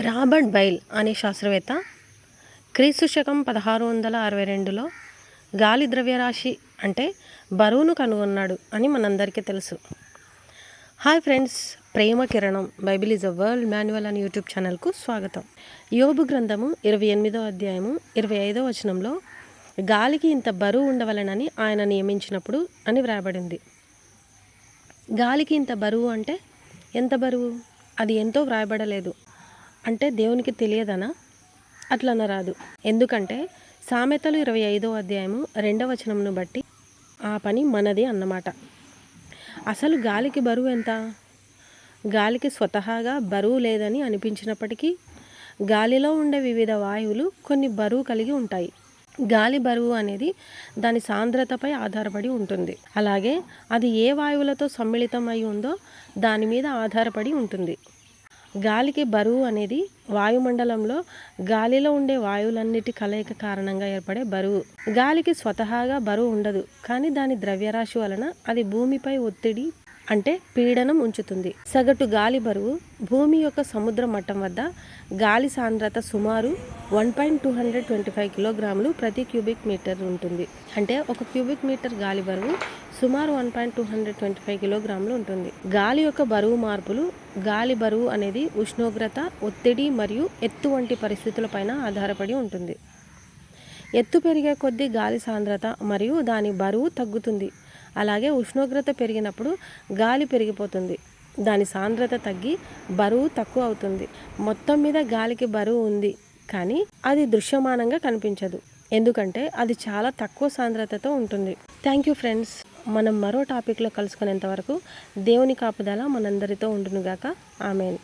Robert bile అనే శాస్త్రవేత్త క్రీస్తు శకం పదహారు వందల అరవై రెండులో గాలి ద్రవ్యరాశి అంటే బరువును కనుగొన్నాడు అని మనందరికీ తెలుసు. Hi friends Prema Kiranam Bible is a world manual అని యూట్యూబ్ ఛానల్కు స్వాగతం. యోబు గ్రంథము ఇరవై ఎనిమిదో అధ్యాయము ఇరవై ఐదో వచనంలో గాలికి ఇంత బరువు ఉండవలనని ఆయన నియమించినప్పుడు అని వ్రాయబడింది. గాలికి ఇంత బరువు అంటే ఎంత బరువు? అది ఎంతో వ్రాయబడలేదు. అంటే దేవునికి తెలియదనా? అట్లా అనరాదు ఎందుకంటే సామెతలు ఇరవై ఐదో అధ్యాయము రెండవ వచనంను బట్టి ఆ పని మనది అన్నమాట. అసలు గాలికి బరువు ఎంత? గాలికి స్వతహాగా బరువు లేదని అనిపించినప్పటికీ గాలిలో ఉండే వివిధ వాయువులు కొన్ని బరువు కలిగి ఉంటాయి. గాలి బరువు అనేది దాని సాంద్రతపై ఆధారపడి ఉంటుంది. అలాగే అది ఏ వాయువులతో సమ్మిళితం అయి ఉందో దాని మీద ఆధారపడి ఉంటుంది. గాలికి బరువు అనేది వాయుమండలంలో గాలిలో ఉండే వాయువులన్నిటి కలయిక కారణంగా ఏర్పడే బరువు. గాలికి స్వతహాగా బరువు ఉండదు కానీ దాని ద్రవ్యరాశి వలన అది భూమిపై ఒత్తిడి అంటే పీడనం ఉంచుతుంది. సగటు గాలి బరువు భూమి యొక్క సముద్ర మట్టం వద్ద గాలి సాంద్రత సుమారు one point two hundred twenty five కిలోగ్రాములు ప్రతి క్యూబిక్ మీటర్ ఉంటుంది. అంటే ఒక క్యూబిక్ మీటర్ గాలి బరువు సుమారు one point two hundred twenty five కిలోగ్రాములు ఉంటుంది. గాలి యొక్క బరువు మార్పులు గాలి బరువు అనేది ఉష్ణోగ్రత ఒత్తిడి మరియు ఎత్తు వంటి పరిస్థితులపైన ఆధారపడి ఉంటుంది. ఎత్తు పెరిగే కొద్దీ గాలి సాంద్రత మరియు దాని బరువు తగ్గుతుంది. అలాగే ఉష్ణోగ్రత పెరిగినప్పుడు గాలి పెరిగిపోతుంది. దాని సాంద్రత తగ్గి బరువు తక్కువ అవుతుంది. మొత్తం మీద గాలికి బరువు ఉంది కానీ అది దృశ్యమానంగా కనిపించదు. ఎందుకంటే అది చాలా తక్కువ సాంద్రతతో ఉంటుంది. Thank you friends. మనం మరో టాపిక్లో కలుసుకునేంత వరకు దేవుని కాపుదల మనందరితో ఉండునుగాక. ఆమెన్.